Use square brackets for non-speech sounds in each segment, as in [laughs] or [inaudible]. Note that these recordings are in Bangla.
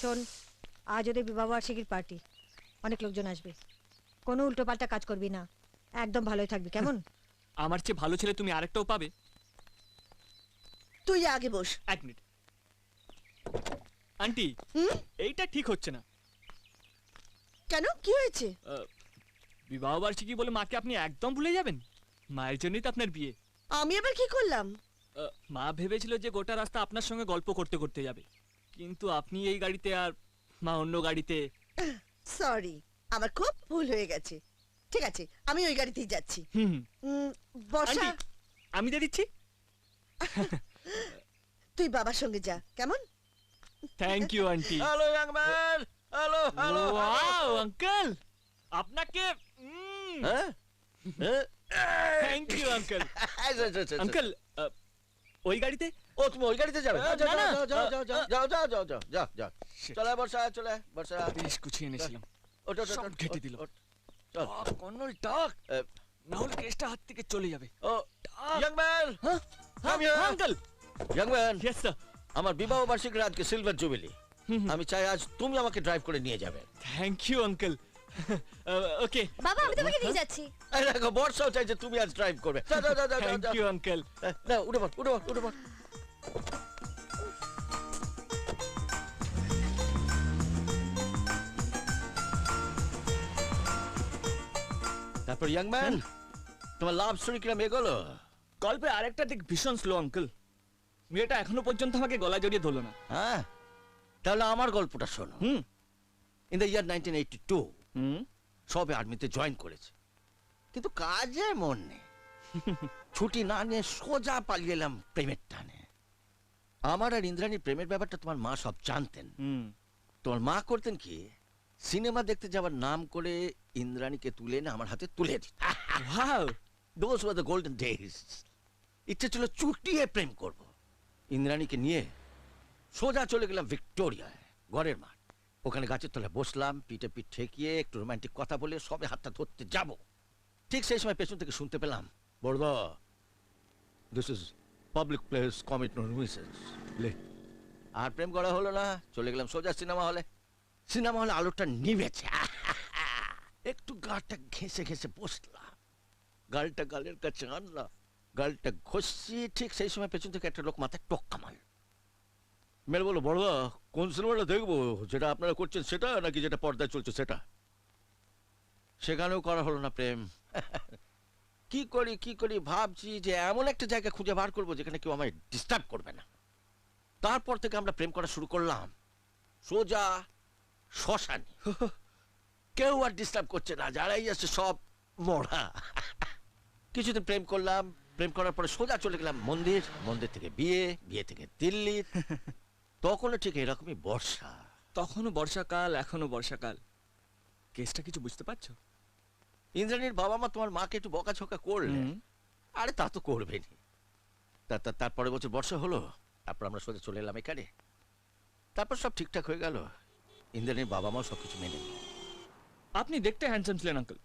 শোন আজ ওদের বিবাহবার্ষিকীর পার্টি অনেক লোকজন আসবে। কোনো উল্টোপাল্টা কাজ করবি না। একদম ভালোই থাকবি কেমন? [laughs] আমার চেয়ে ভালো ছেলে তুমি আরেকটাও পাবে। তুই আগে বস। এক মিনিট। আন্টি হুম? এইটা ঠিক হচ্ছে না। কেন? কি হয়েছে? বিবাহ বার্ষিকী বলে মাকে আপনি একদম ভুলে যাবেন? মায়ের জন্যই তো আপনার বিয়ে। আমি আবার কি করলাম? মা ভেবেছিল যে গোটা রাস্তা আপনার সঙ্গে গল্প করতে করতে যাবে। কিন্তু আপনি এই গাড়িতে আর মা অন্য গাড়িতে [clears throat] সরি আমার খুব ভুল হয়ে গেছে। ঠিক আছে আমি ওই গাড়িতেই যাচ্ছি। বর্ষা আমি দিয়ে দিচ্ছি। [laughs] তুই বাবার সঙ্গে যা কেমন? Thank you aunty. Hello young man hello hello. Wow uncle. আপনাকে হ্যাঁ? হ্যাঁ? থ্যাংক ইউ আঙ্কেল আচ্ছা, আচ্ছা, আচ্ছা, আঙ্কেল ওই গাড়িতে? ও তুমি ওই গাড়িতে যাবে? আহ, যাও, না, না, যাও, যাও, আহ, যাও, যাও, যাও, যাও, যাও, যাও, যাও, যাও। Shit. চলে আয়, বর্ষা চলে আয়, বর্ষা। বেশ গুছিয়ে এনেছিলাম। ওঠ, ওঠ, ওঠ, সব ওঠ, ঘেঁটে ওঠ, দিল। ওঠ, চল। কন্নল ডাক আহ, না হলে কেসটা হাত থেকে চলে যাবে। ও ইয়াং ম্যান হ্যাঁ? Come here. Uncle young man yes sir আমার বিবাহ বার্ষিকীর আজকে সিলভার জুবিলি আমি চাই আজ তুমি আমাকে ড্রাইভ করে নিয়ে যাবে। থ্যাংক ইউ আঙ্কেল ওকে বাবা আমি তোমাকে নিয়ে যাচ্ছি। দেখো বর্ষাও চাই যে তুমি আজ ড্রাইভ করবে। যাও, যাও, যাও, থ্যাংক ইউ আঙ্কেল না উঠে পড় উঠে পড় উঠে পড়। তারপর ইয়াং ম্যান তোমার লাভ স্টোরি কিরম এগোলো? গল্পে আরেকটা দিক ভীষণ স্লো আঙ্কেল মেয়েটা এখনও পর্যন্ত আমাকে গলা জড়িয়ে ধরলো না। হ্যাঁ? তাহলে আমার গল্পটা শোনো। হুম। In the year nineteen eighty two হুম? সবে আর্মিতে জয়েন করেছে। কিন্তু কাজে মন নেই। [laughs] ছুটি না নিয়ে সোজা পালিয়ে এলাম প্রেমের টানে। আমার আর ইন্দ্রাণীর প্রেমের ব্যাপারটা তোমার মা সব জানতেন। হুম। তোমার মা করতেন কি? সিনেমা দেখতে যাওয়ার নাম করে ইন্দ্রাণীকে তুলে এনে আমার হাতে তুলে দিত। Those were the golden days ইচ্ছে ছিল চুটিয়ে প্রেম করব। ইন্দ্রাণীকে নিয়ে সোজা চলে গেলাম ভিক্টোরিয়ায় ঘরের মাঠ। ওখানে গাছের তলায় বসলাম পিঠে পিঠ ঠেকিয়ে একটু রোমান্টিক কথা বলে সবে হাতটা ধরতে যাব। ঠিক সেই সময় পেছন থেকে শুনতে পেলাম বড়দা this is public place commit no nuisance আর প্রেম করা হলো না চলে গেলাম সোজা সিনেমা হলে। সিনেমা হলে আলোটা নিভেছে একটু গাটা ঘেঁষে ঘেঁষে বসলাম। গালটা গালের কাছে আনলাম গালটা ঘষছি ঠিক সেই সময় পেছন থেকে একটা লোক মাথায় টক্কা মারল। মেরে বলো বড়দা কোন সিনেমাটা দেখব? যেটা আপনারা করছেন সেটা, নাকি যেটা পর্দায় চলছে সেটা? সেখানেও করা হলো না প্রেম। [laughs] কি করি কি করি? ভাবছি যে এমন একটা জায়গা খুঁজে বার করব যেখানে কেউ আমায় ডিস্টার্ব করবে না। তারপর থেকে আমরা প্রেম করা শুরু করলাম। সোজা শ্মশানে। [laughs] কেউ আর ডিস্টার্ব করছে না, যারাই আছে সব মরা। [laughs] কিছুদিন প্রেম করলাম। প্রেম করার পরে সোজা চলে গেলাম মন্দির। মন্দির থেকে বিয়ে বিয়ে থেকে দিল্লি। তখনও ঠিক এরকমই বর্ষা। তখনও বর্ষাকাল এখনও বর্ষাকাল। কেসটা কিছু বুঝতে পারছ? ইন্দ্রাণীর বাবা মা তোমার মাকে একটু বকাঝকা করলে? আরে তা তো করবেনি তা তা- তারপরে বছর বর্ষা হলো তারপর আমরা সোজা চলে এলাম এখানে। তারপর সব ঠিকঠাক হয়ে গেল। ইন্দ্রাণীর বাবা মাও সবকিছু মেনে নিল। আপনি দেখতে হ্যান্ডসাম ছিলেন আঙ্কেল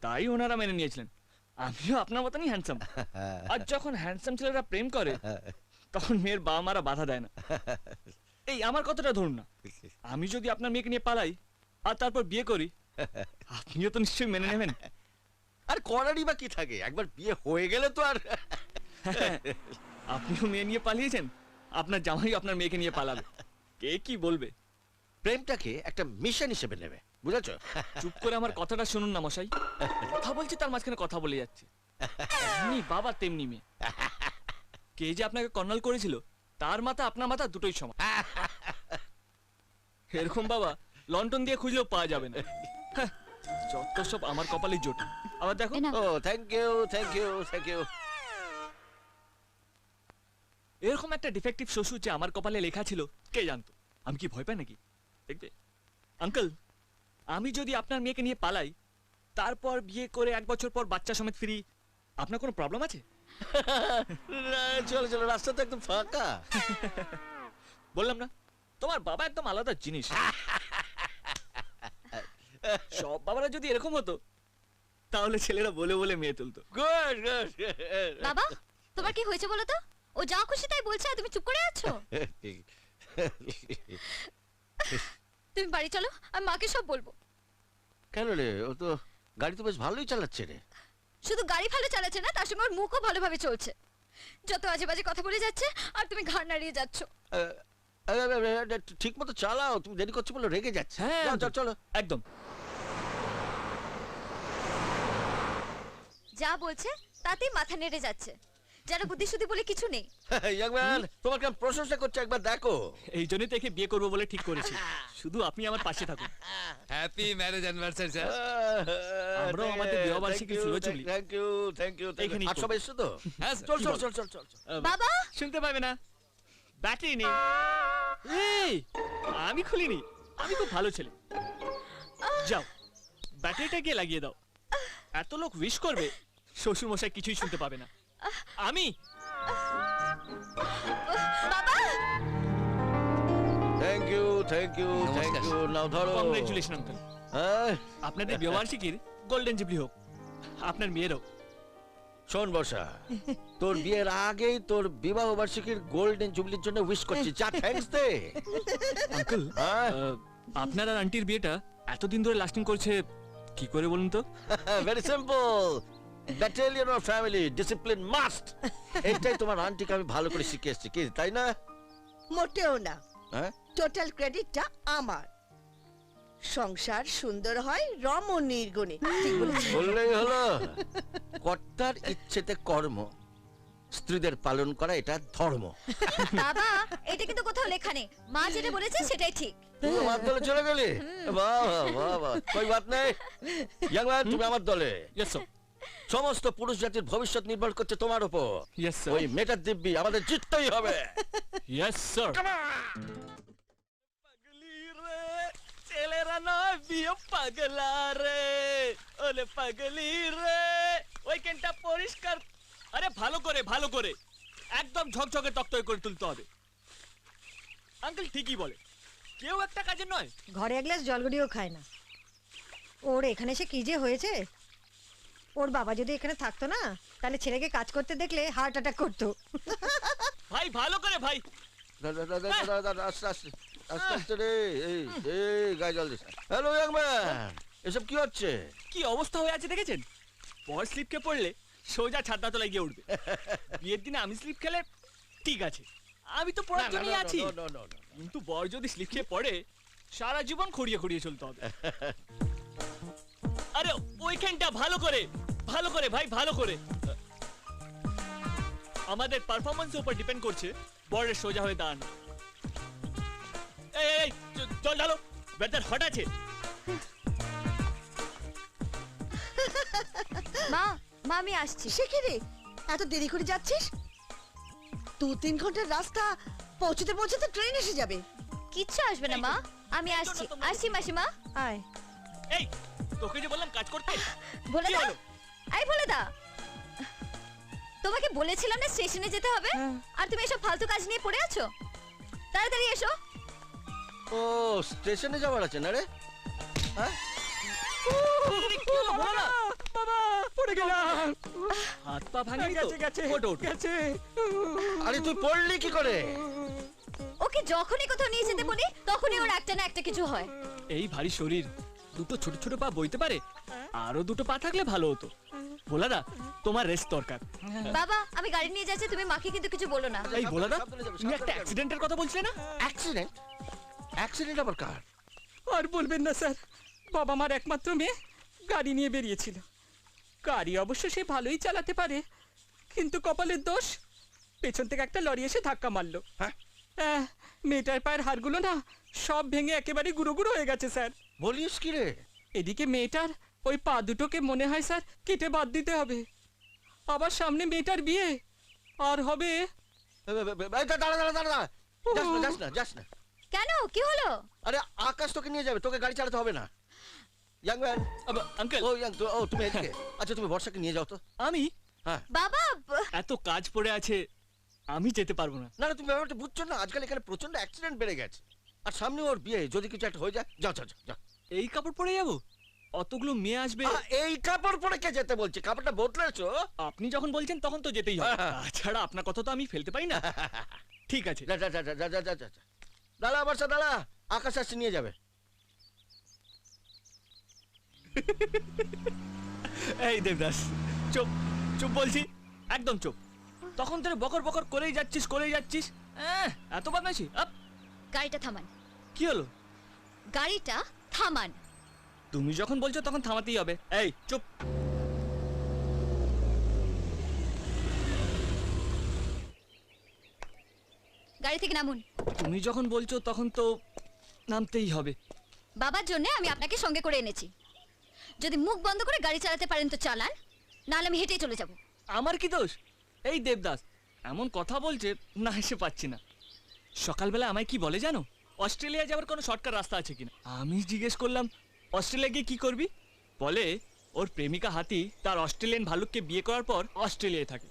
তাই ওনারা মেনে নিয়েছিলেন। আমিও আপনার মতনই হ্যান্ডসাম [laughs] আর যখন হ্যান্ডসাম ছেলেরা প্রেম করে [laughs] তখন মেয়ের বাবা মারা বাধা দেয় না। [laughs] এই আমার কথাটা ধরুন না। আমি যদি আপনার মেয়েকে নিয়ে পালাই আর তারপর বিয়ে করি আপনিও তো নিশ্চয়ই মেনে নেবেন। আর করারই বা কি থাকে? একবার বিয়ে হয়ে গেলে তো আর আপনিও মেয়ে নিয়ে পালিয়েছেন আপনার জামাই আপনার মেয়েকে নিয়ে পালাবে। কে কি বলবে? প্রেমটাকে একটা মিশন হিসেবে নেবে বুঝেছ? চুপ করে আমার কথাটা শুনুন না মশাই। কথা বলছি তার মাঝখানে কথা বলে যাচ্ছে। বাবা তেমনি মেয়ে। কে যে আপনাকে কর্নাল করেছিল তার মাথা আপনার মাথা দুটোই সমান। [laughs] এরকম বাবা লন্ডন দিয়ে খুঁজলেও পাওয়া যাবে না। হ্যাঁ, যত সব আমার কপালে জোট। আবার দেখো। ও thank you thank you thank you এরকম একটা ডিফেক্টিভ শ্বশুর যে আমার কপালে লেখা ছিল কে জানতো? আমি কি ভয় পাই নাকি? দেখবে? আঙ্কেল আমি যদি আপনার মেয়েকে নিয়ে পালাই তারপর বিয়ে করে এক বছর পর বাচ্চা সমেত ফিরি আপনার কোনো প্রবলেম আছে? চলো চলো রাস্তা তো একদম ফাঁকা। বললাম না তোমার বাবা একদম আলাদা জিনিস। সব বাবারা যদি এরকম হতো তাহলে ছেলেরা বলে বলে মেয়ে তুলতো। Good good. বাবা তোমার কি হয়েছে বলো তো? ও যা খুশি তাই বলছে আর তুমি চুপ করে আছো? তুমি বাড়ি চলো আমি মাকে সব বলব। কেন রে ও তো গাড়ি তো বেশ ভালোই চালাচ্ছে রে। শুধু গাড়ি ভালো চালাচ্ছে না তার সঙ্গে ওর মুখও ভালোভাবে চলছে। যত আজে বাজে কথা বলে যাচ্ছে আর তুমি ঘাড় নাড়িয়ে যাচ্ছ। ঠিক মতো চালাও তুমি দেরি করছ বলে রেগে যাচ্ছে। হ্যাঁ, চলো। একদম। যা বলছে তাতেই মাথা নেড়ে যাচ্ছে। যারা বুদ্ধি শুদ্ধি বলে কিছু নেই। [laughs] ইয়াং ম্যান তোমার কেমন প্রশংসা করছে একবার দেখো। এই জন্যই তো একে বিয়ে করব বলে ঠিক করেছি। [laughs] শুধু আপনি আমার পাশে থাকুন। হ্যাপি ম্যারেজ অ্যানিভার্সারি স্যার আমরাও আমাদের বিবাহবার্ষিকী সুলোচনী। থ্যাংক ইউ থ্যাংক ইউ এইখানেই আর সব এসছো তো হ্যাঁ চল চল চল চল চল চল। বাবা? শুনতে পাবে না। ব্যাটারি নেই। এই আমি খুলিনি। আমি খুব ভালো ছেলে। যাও ব্যাটারিটা গিয়ে লাগিয়ে দাও। এত লোক উইশ করবে শ্বশুর মশাই কিছুই শুনতে পাবে না। আমি? বাবা! Thank you thank you thank you নাও ধরো। কংগ্রেচুলেশন আঙ্কেল হ্যাঁ? আপনাদের বিবাহবার্ষিকীর গোল্ডেন জুবলি হোক আপনার মেয়েরও শোন বর্ষা তোর বিয়ের আগেই তোর বিবাহ বার্ষিকীর গোল্ডেন জুবলির জন্য উইশ করছি। যা থ্যাঙ্কস দে। আঙ্কেল হ্যাঁ? আপনার আর আন্টির বিয়েটা এতদিন ধরে লাস্টিং করছে কি করে বলুন তো? [laughs] Very simple battalion of family discipline must এটাই তোমার আন্টিকে আমি ভালো করে শিখে এসেছি কি তাই না মোটেও না। হ্যাঁ? টোটাল ক্রেডিটটা আমার। সংসার সুন্দর হয় রমণীর গুণে ঠিক বলেছি বললেই হলো। কর্তার ইচ্ছেতে কর্ম স্ত্রীদের পালন করা এটা ধর্ম। বাবা এটা কিন্তু কোথাও লেখা নেই। মা যেটা বলেছে সেটাই ঠিক। আমার দলে চলে গেলি? বাহ বাহ বাহ। কই বাত নেই? [laughs] ইয়াং ম্যান তুমি আমার দলে। ইয়েস স্যার সমস্ত পুরুষ জাতির ভবিষ্যৎ নির্ভর করছে তোমার উপর। ইয়েস ওই মেটার দিব্যি আমাদের জিততেই হবে। ইয়েস স্যার ছেলেরা নয় বিয়ে পাগলা রে। ওলে পাগলি রে ওইখানটা পরিষ্কার। আরে ভালো করে ভালো করে। একদম ঝকঝকে করে তুলতে হবে। আঙ্কেল ঠিকই বলে। কেউ একটা কাজের নয়। ঘরে এক গ্লাস জলগুড়িও খায় না। ওর এখানে এসে কি যে হয়েছে? ওর বাবা যদি এখানে থাকতো না তাহলে ছেলেকে কাজ করতে দেখলে হার্ট অ্যাটাক করতো। ভাই ভালো করে ভাই। হ্যালো ইয়াং ম্যান এসব কি হচ্ছে? কি অবস্থা হয়ে আছে দেখেছেন? বর স্লিপকে পড়লে সোজা ছাদনা তলায় গিয়ে উঠবে। বিয়ের দিনে আমি স্লিপ খেলে ঠিক আছে। আমি তো পড়ার জন্যই আছি. কিন্তু বর যদি স্লিপ খেয়ে পড়ে সারা জীবন খড়িয়ে খড়িয়ে চলতে হবে। [laughs] আরে ওইখানটা ভালো করে ভালো করে ভাই ভালো করে। আমাদের পারফরমেন্সের উপর ডিপেন্ড করছে বরের সোজা হয়ে দাঁড়ানো। এই এই, এই চল ঢালো বেটার হট আছে। মা মা আমি আসছি। সে কি রে? এত দেরি করে যাচ্ছিস? দু তিন ঘণ্টার রাস্তা পৌঁছতে পৌঁছতে ট্রেন এসে যাবে। কিচ্ছু আসবে না মা। আমি আসছি। আসছি মাসিমা। আয়। এই তোকে যে বললাম কাজ করতে? বলে কি দা হলো? এই বলে দা তোমাকে বলেছিলাম না স্টেশনে যেতে হবে। আর তুমি এসব ফালতু কাজ নিয়ে পড়ে আছো? তাড়াতাড়ি এসো। ও স্টেশনে যাওয়ার আছে না রে? হ্যাঁ? বাবা পড়ে গেলাম। হাত পা ভাঙি গেছে গেছে ওটো গেছে। আরে তুই পড়লি কি করে? ওকে যখনই কোথাও নিয়ে যেতে বলি তখনই ওর একটা না একটা কিছু হয়। এই ভারী শরীর। দুটো ছোট ছোট পা বইতে পারে? আরও দুটো পা থাকলে ভালো হতো। ভোলাদা তোমার রেস্ট দরকার। বাবা আমি গাড়ি নিয়ে যাচ্ছি তুমি মাকে কিন্তু কিছু বলো না। এই ভোলাদা তুমি একটা অ্যাক্সিডেন্টের কথা বলছিলে না? অ্যাক্সিডেন্ট অ্যাক্সিডেন্ট আবার কার? আর বলবেন না স্যার। বাবা মার একমাত্র মেয়ে গাড়ি নিয়ে বেরিয়েছিল। গাড়ি অবশ্য সে ভালোই চালাতে পারে কিন্তু কপালের দোষ পেছন থেকে একটা লরি এসে ধাক্কা মারলো। হ্যাঁ? আহ, মেয়েটার পায়ের হাড়গুলো না সব ভেঙে একেবারে গুঁড়ো গুঁড়ো হয়ে গেছে স্যার। বলিস কি রে? এদিকে মেয়েটার ওই পা দুটোকে মনে হয় স্যার কেটে বাদ দিতে হবে। আবার সামনে মেয়েটার বিয়ে আর হবে কেন? কি হলো? আরে আকাশ তোকে নিয়ে যাবে তোকে গাড়ি চালাতে হবে না। ইয়াং ম্যান আঙ্কেল ও ইয়াং ও তুমি এদিকে। আচ্ছা তুমি বর্ষাকে নিয়ে যাও তো। আমি? হ্যাঁ। বাবা ব- এত কাজ পড়ে আছে আমি যেতে পারব না। না তুমি ব্যাপারটা বুঝছ না। আজকাল এখানে প্রচণ্ড অ্যাক্সিডেন্ট বেড়ে গেছে। আর সামনে ওর বিয়ে যদি কিছু একটা হয়ে যায় যাও যাও যাও এই কাপড় পরে যাব? অতগুলো মেয়ে আসবে। এই কাপড় পরে কে যেতে বলছে? কাপড়টা বদলেছো? আপনি যখন বলছেন তখন তো যেতেই হবে। হ্যাঁ। তাছাড়া আপনার কথা তো আমি ফেলতে পাই না। [laughs] ঠিক আছে। যা যা, যা যা যা, যা যা। দাঁড়া বর্ষা দাঁড়া। আকাশ আসছে নিয়ে যাবে। এই দেবদাস চুপ চুপ বলছি। একদম চুপ। তখন তোর বকর বকর করেই যাচ্ছিস করেই যাচ্ছিস। আহ, এত বদমাইশি আপ। গাড়িটা থামান। কি হলো? গাড়িটা থামান। তুমি যখন বলছো তখন থামাতেই হবে। এই চুপ। গাড়ি থেকে নামুন। তুমি যখন বলছো তখন তো নামতেই হবে। বাবার জন্য আমি আপনাকে সঙ্গে করে এনেছি। যদি মুখ বন্ধ করে গাড়ি চালাতে পারেন তো চালান নাহলে আমি হেঁটেই চলে যাব। আমার কি দোষ? এই দেবদাস, এমন কথা বলছে, না এসে পাচ্ছি না। সকালবেলা আমায় কি বলে জানো? অস্ট্রেলিয়া যাওয়ার কোনো শর্টকাট রাস্তা আছে কিনা? আমি জিজ্ঞেস করলাম, অস্ট্রেলিয়া গিয়ে কি করবি? বলে, ওর প্রেমিকা হাতি তার অস্ট্রেলিয়ান ভালুককে বিয়ে করার পর অস্ট্রেলিয়ায় থাকে।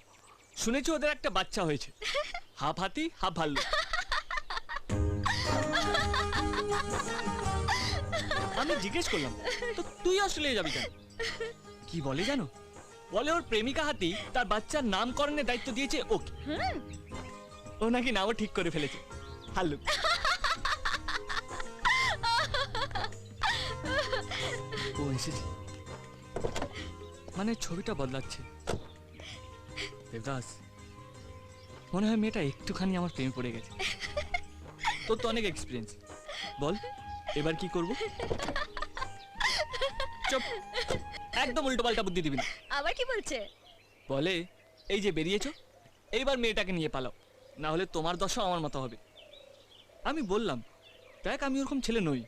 শুনেছি ওদের একটা বাচ্চা হয়েছে। হাফ হাতি, হাফ ভাল্লুক। আমি জিজ্ঞেস করলাম, তো তুই অস্ট্রেলিয়া যাবি কেন? কি বলে জানো? বলে ওর প্রেমিকা হাতি তার বাচ্চার নামকরণের দায়িত্ব দিয়েছে ওকে। ও নাকি নামও ঠিক করে ফেলেছে। হাল্লুক ও এসেছে। মানে ছবিটা বদলাচ্ছে। দেবদাস মনে হয় মেয়েটা একটুখানি আমার প্রেমে পড়ে গেছে। তোর তো অনেক এক্সপিরিয়েন্স বল এবার কি করব? চুপ। একদম উল্টো পাল্টা বুদ্ধি দিবি না। আবার কি বলছে? বলে এই যে বেরিয়েছো এইবার মেয়েটাকে নিয়ে পালাও না হলে তোমার দশা আমার মতো হবে। আমি বললাম দেখ আমি ওরকম ছেলে নই।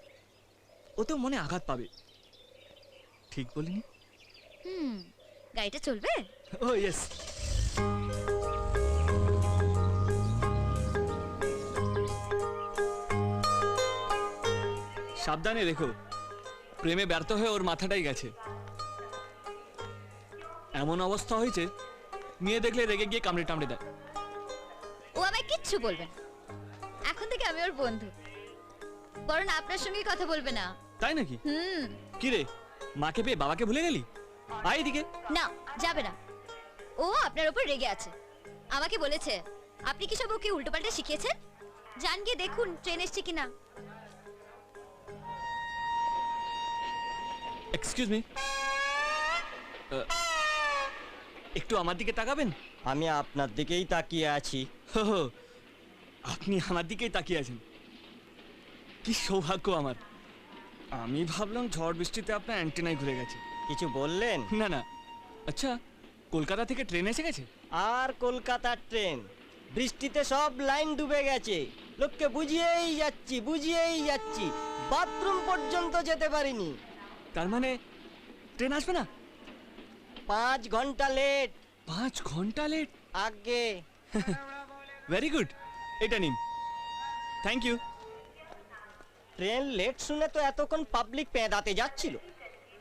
ও তো মনে আঘাত পাবে। ঠিক বলিনি? হুম গাড়িটা চলবে? ও ইয়েস সাবধানে দেখো প্রেমে ব্যর্থ হয়ে ওর মাথাটাই গেছে। এমন অবস্থা হয়েছে মেয়ে দেখলে রেগে গিয়ে কামড়ে টামড়ে দেয়। ও আমায় কিচ্ছু বলবে না। এখন থেকে আমি ওর বন্ধু। বরং আপনার সঙ্গে কথা বলবে না। তাই নাকি? হুম। কি রে মাকে পেয়ে বাবাকে ভুলে গেলি? আয় এদিকে। না যাবে না। ও আপনার উপর রেগে আছে। আমাকে বলেছে আপনি কি সব ওকে উল্টোপাল্টা শিখিয়েছেন? যান গিয়ে দেখুন ট্রেন এসছে কিনা। এক্সকিউজ মি একটু আমার দিকে তাকাবেন? আমি আপনার দিকেই তাকিয়ে আছি। হো হো, আপনি আমার দিকেই তাকিয়ে আছেন। কি সৌভাগ্য আমার। আমি ভাবলাম ঝড় বৃষ্টিতে আপনার অ্যান্টেনায় ঘুরে গেছে। কিছু বললেন? না না। আচ্ছা কলকাতা থেকে ট্রেন এসে গেছে? আর কলকাতার ট্রেন। বৃষ্টিতে সব লাইন ডুবে গেছে। লোককে বুঝিয়েই যাচ্ছি বুঝিয়েই যাচ্ছি। বাথরুম পর্যন্ত যেতে পারিনি। তার মানে ট্রেন আসবে না? পাঁচ ঘণ্টা লেট পাঁচ ঘণ্টা লেট আগে। [laughs] ভেরি গুড এটা নিন। থ্যাংক ইউ ট্রেন লেট শুনে তো এতক্ষণ পাবলিক পেঁদাতে যাচ্ছিল।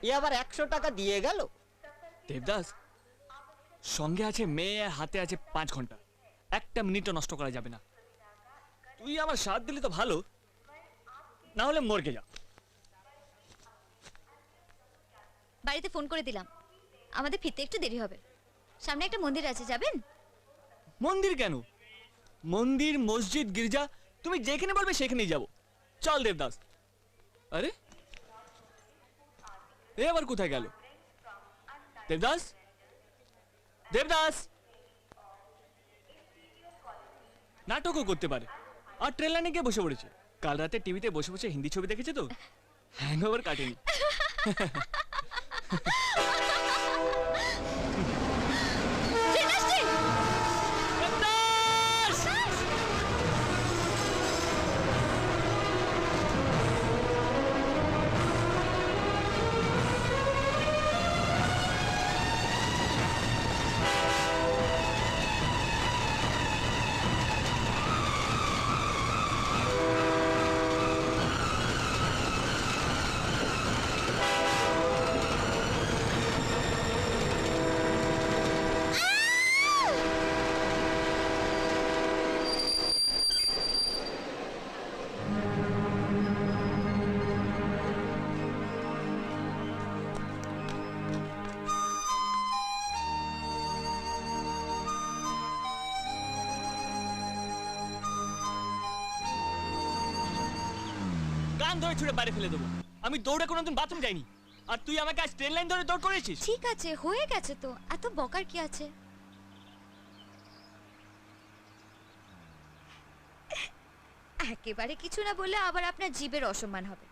এ আবার একশো টাকা দিয়ে গেল। দেবদাস সঙ্গে আছে মেয়ে হাতে আছে পাঁচ ঘণ্টা। একটা মিনিটও নষ্ট করা যাবে না। তুই আমার সাথ দিলে তো ভালো। না হলে মরকে যা। বাড়িতে ফোন করে দিলাম। আমাদের ফিরতে একটু দেরি হবে। সামনে একটা মন্দির আছে যাবেন? মন্দির কেন? মন্দির মসজিদ গির্জা তুমি যেখানে বলবে সেখানেই যাব। চল দেবদাস। আরে? এ আবার কোথায় গেল? দেবদাস? দেবদাস? নাটকও করতে পারে। আর ট্রেন লাইনে গিয়ে বসে পড়েছে। কাল রাতে টিভিতে বসে বসে হিন্দি ছবি দেখেছে তো? হ্যাং কাটেনি। [laughs] কান ধরে ছুঁড়ে বাইরে ফেলে দেবো। আমি দৌড়ে কোনোদিন বাথরুম যাইনি। আর তুই আমাকে আজ ট্রেন লাইন ধরে দৌড় করেছিস? ঠিক আছে হয়ে গেছে তো। এত বকার কি আছে? একেবারে কিছু না বললে আবার আপনার জীবের অসম্মান হবে।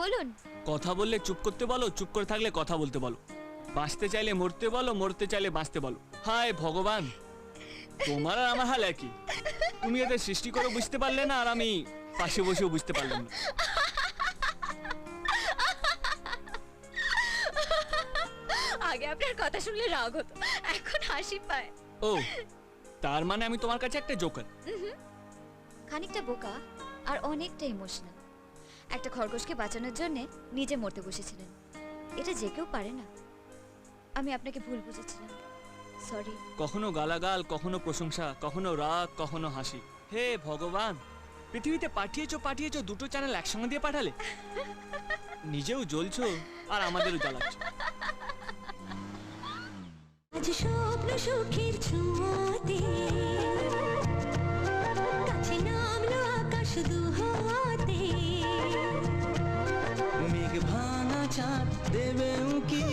বলুন। কথা বললে চুপ করতে বলো চুপ করে থাকলে কথা বলতে বলো। বাঁচতে চাইলে মরতে বলো মরতে চাইলে বাঁচতে বলো। হায় ভগবান তোমার আর আমার হাল একই। তুমি এদের সৃষ্টি করে বুঝতে পারলে না আর আমি পাশে বসেও বুঝতে পারলাম না। আগে আপনার কথা শুনলে রাগ হতো এখন হাসি পায়। ও তার মানে আমি তোমার কাছে একটা জোকার খানিকটা বোকা আর অনেকটা ইমোশনাল একটা খরগোশকে বাঁচানোর জন্য নিজে মরতে বসেছিলেন। এটা যে কেউ পারে না। আমি আপনাকে ভুল বুঝেছিলাম। সরি কখনো গালাগাল কখনো প্রশংসা কখনো রাগ কখনো হাসি। হে ভগবান! পৃথিবীতে পাঠিয়েছো পাঠিয়েছো দুটো চ্যানেল একসঙ্গে দিয়ে পাঠালে? নিজেও জ্বলছো আর আমাদেরও জ্বালাচ্ছো। আজ স্বপ্ন সুখের ছোঁয়াতে কাছে নামলো আকাশ দুহাতে। মেঘ ভাঙা চাঁদ দেবে উকি